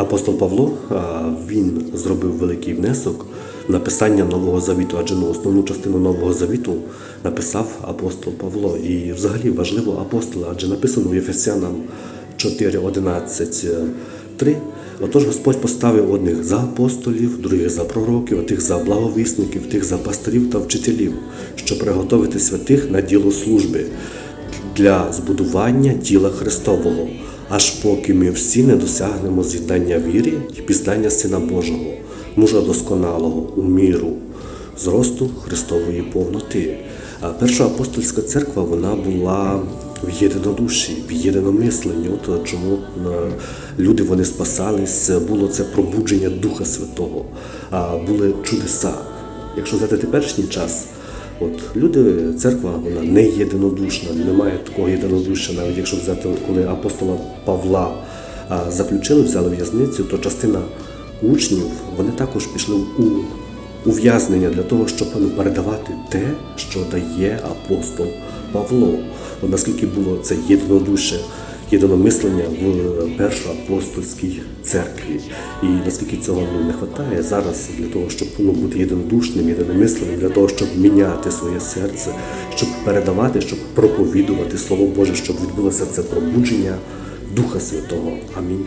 Апостол Павло він зробив великий внесок в написання Нового Завіту, адже ну, основну частину Нового Завіту написав апостол Павло. І взагалі важливо апостола, адже написано в Єфесянам 4, 11, 3. Отож Господь поставив одних за апостолів, других за пророків, тих за благовісників, тих за пасторів та вчителів, щоб приготовити святих на діло служби для збудування тіла Христового, аж поки ми всі не досягнемо з'єднання віри і пізнання Сина Божого, мужа досконалого у міру, зросту Христової повноти. Перша апостольська церква вона була в єдинодуші, в єдиномисленні. От чому е, люди вони спасались, було це пробудження Духа Святого, були чудеса. Якщо взяти теперішній час, От люди, церква, вона не єдинодушна, немає такого єдинодушчя. Навіть якщо взяти, коли апостола Павла заключили, взяли в'язницю, то частина учнів вони також пішли у ув'язнення для того, щоб ну, передавати те, що дає апостол Павло. От наскільки було це єдинодуще, єдиномислення в першоапостольській церкві. І наскільки цього ну, не вистачає зараз для того, щоб ну, бути єдинодушним, єдиномисленим, для того, щоб міняти своє серце, щоб передавати, щоб проповідувати Слово Боже, щоб відбулося це пробудження Духа Святого. Амінь.